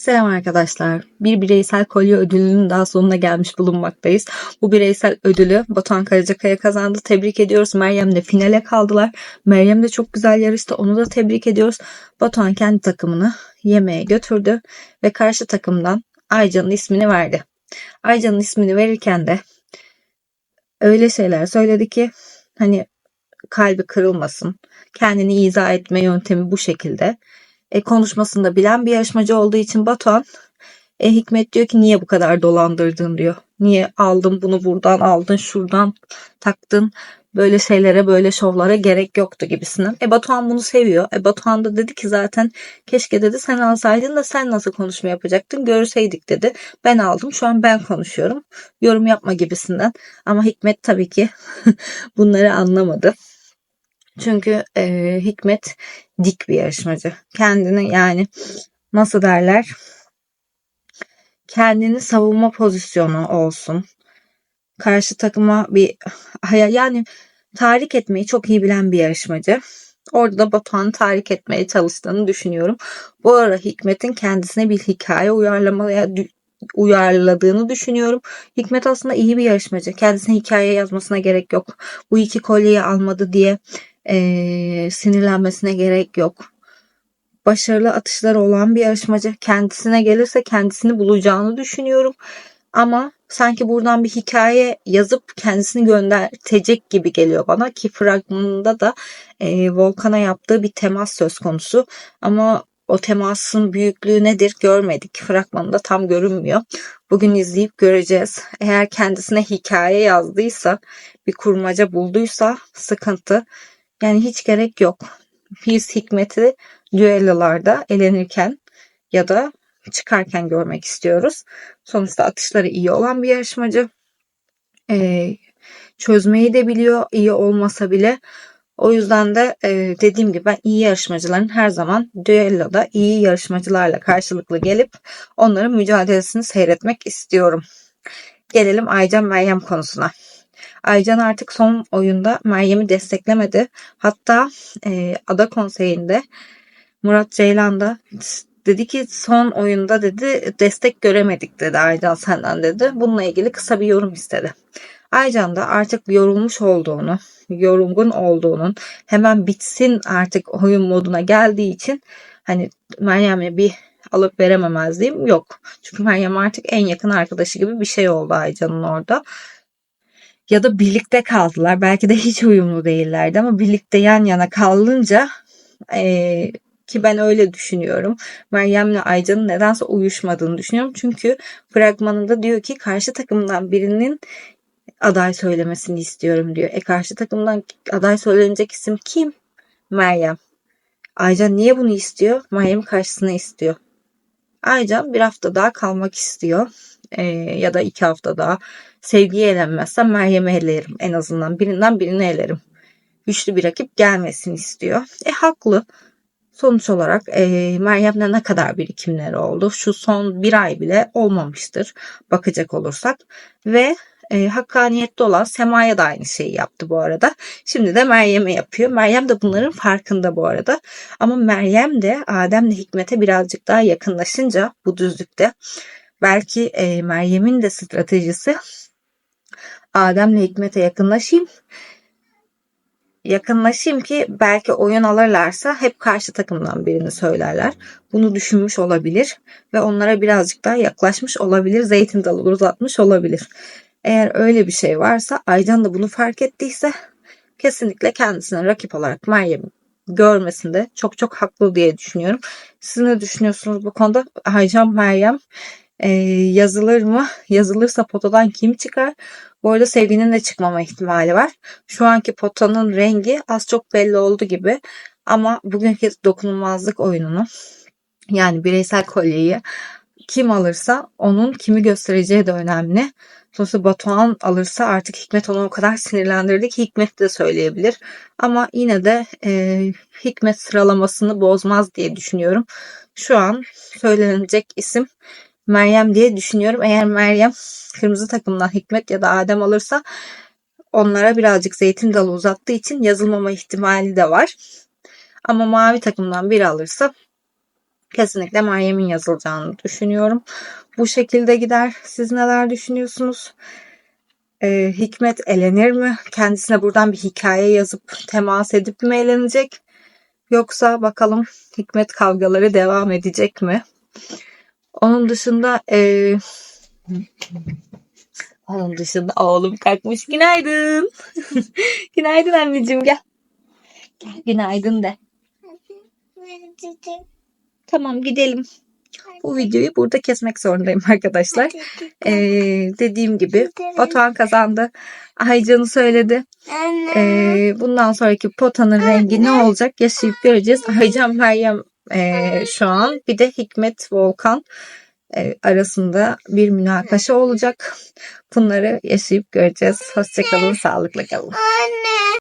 Selam arkadaşlar. Bir bireysel kolye ödülünün daha sonuna gelmiş bulunmaktayız. Bu bireysel ödülü Batuhan Karacakaya kazandı. Tebrik ediyoruz. Meryem de finale kaldılar. Meryem de çok güzel yarıştı. Onu da tebrik ediyoruz. Batuhan kendi takımını yemeğe götürdü ve karşı takımdan Aycan'ın ismini verdi. Aycan'ın ismini verirken de öyle şeyler söyledi ki hani kalbi kırılmasın. Kendini izah etme yöntemi bu şekilde e, konuşmasında bilen bir yarışmacı olduğu için Batuhan e, Hikmet diyor ki niye bu kadar dolandırdın diyor. Niye aldın bunu buradan aldın şuradan taktın böyle şeylere böyle şovlara gerek yoktu gibisinden. E Batuhan bunu seviyor. E Batuhan da dedi ki zaten keşke dedi sen alsaydın da sen nasıl konuşma yapacaktın görseydik dedi. Ben aldım şu an ben konuşuyorum. Yorum yapma gibisinden. Ama Hikmet tabii ki bunları anlamadı. Çünkü e, Hikmet dik bir yarışmacı. Kendini yani nasıl derler kendini savunma pozisyonu olsun. Karşı takıma bir yani tahrik etmeyi çok iyi bilen bir yarışmacı. Orada da Batuhan'ı tahrik etmeye çalıştığını düşünüyorum. Bu ara Hikmet'in kendisine bir hikaye uyarlamaya uyarladığını düşünüyorum. Hikmet aslında iyi bir yarışmacı. Kendisine hikaye yazmasına gerek yok. Bu iki kolyeyi almadı diye e, sinirlenmesine gerek yok. Başarılı atışları olan bir yarışmacı. Kendisine gelirse kendisini bulacağını düşünüyorum. Ama sanki buradan bir hikaye yazıp kendisini göndertecek gibi geliyor bana ki fragmanında da e, Volkan'a yaptığı bir temas söz konusu. Ama o temasın büyüklüğü nedir görmedik. Fragmanında tam görünmüyor. Bugün izleyip göreceğiz. Eğer kendisine hikaye yazdıysa, bir kurmaca bulduysa sıkıntı. Yani hiç gerek yok. Biz Hikmet'i düellolarda elenirken ya da çıkarken görmek istiyoruz. Sonuçta atışları iyi olan bir yarışmacı. Ee, çözmeyi de biliyor iyi olmasa bile. O yüzden de e, dediğim gibi ben iyi yarışmacıların her zaman düelloda iyi yarışmacılarla karşılıklı gelip onların mücadelesini seyretmek istiyorum. Gelelim Aycan Meryem konusuna. Aycan artık son oyunda Meryem'i desteklemedi. Hatta e, ada konseyinde Murat Ceylan da dedi ki son oyunda dedi destek göremedik dedi Aycan senden dedi. Bununla ilgili kısa bir yorum istedi. Aycan da artık yorulmuş olduğunu, yorgun olduğunun hemen bitsin artık oyun moduna geldiği için hani Meryem'e bir alıp verememezliğim yok. Çünkü Meryem artık en yakın arkadaşı gibi bir şey oldu Aycan'ın orada ya da birlikte kaldılar. Belki de hiç uyumlu değillerdi ama birlikte yan yana kalınca e, ki ben öyle düşünüyorum. Meryem'le Aycan'ın nedense uyuşmadığını düşünüyorum. Çünkü fragmanında diyor ki karşı takımdan birinin aday söylemesini istiyorum diyor. E karşı takımdan aday söylenecek isim kim? Meryem. Aycan niye bunu istiyor? Meryem karşısına istiyor. Aycan bir hafta daha kalmak istiyor. E, ya da iki hafta daha. Sevgiye elenmezsem Meryem'i elerim. En azından birinden birini elerim. Güçlü bir rakip gelmesini istiyor. E haklı. Sonuç olarak e, Meryem'le ne kadar birikimleri oldu? Şu son bir ay bile olmamıştır bakacak olursak. Ve e, hakkaniyetli olan Sema'ya da aynı şeyi yaptı bu arada. Şimdi de Meryem'e yapıyor. Meryem de bunların farkında bu arada. Ama Meryem de Adem'le Hikmet'e birazcık daha yakınlaşınca bu düzlükte belki e, Meryem'in de stratejisi Adem'le Hikmet'e yakınlaşayım. Yakınlaşayım ki belki oyun alırlarsa hep karşı takımdan birini söylerler. Bunu düşünmüş olabilir ve onlara birazcık daha yaklaşmış olabilir. Zeytin dalı uzatmış olabilir. Eğer öyle bir şey varsa Aycan da bunu fark ettiyse kesinlikle kendisine rakip olarak Meryem'i görmesinde çok çok haklı diye düşünüyorum. Siz ne düşünüyorsunuz bu konuda? Aycan Meryem e, yazılır mı? Yazılırsa potadan kim çıkar? Bu arada sevginin de çıkmama ihtimali var. Şu anki potanın rengi az çok belli oldu gibi. Ama bugünkü dokunulmazlık oyununu yani bireysel kolyeyi kim alırsa onun kimi göstereceği de önemli. Sonuçta Batuhan alırsa artık Hikmet onu o kadar sinirlendirdi ki Hikmet de söyleyebilir. Ama yine de e, Hikmet sıralamasını bozmaz diye düşünüyorum. Şu an söylenecek isim Meryem diye düşünüyorum. Eğer Meryem kırmızı takımdan Hikmet ya da Adem alırsa onlara birazcık zeytin dalı uzattığı için yazılmama ihtimali de var. Ama mavi takımdan biri alırsa kesinlikle Meryem'in yazılacağını düşünüyorum. Bu şekilde gider. Siz neler düşünüyorsunuz? Ee, Hikmet elenir mi? Kendisine buradan bir hikaye yazıp temas edip mi elenecek? Yoksa bakalım Hikmet kavgaları devam edecek mi? Onun dışında ee, onun dışında oğlum kalkmış. Günaydın. Günaydın anneciğim gel. Gel günaydın de. Tamam gidelim. Bu videoyu burada kesmek zorundayım arkadaşlar. Ee, dediğim gibi Batuhan kazandı. Aycan'ı söyledi. Ee, bundan sonraki potanın rengi ne olacak yaşayıp göreceğiz. Aycan Meryem ee, şu an bir de Hikmet Volkan ee, arasında bir münakaşa olacak. Bunları yaşayıp göreceğiz. Hoşçakalın, sağlıkla kalın.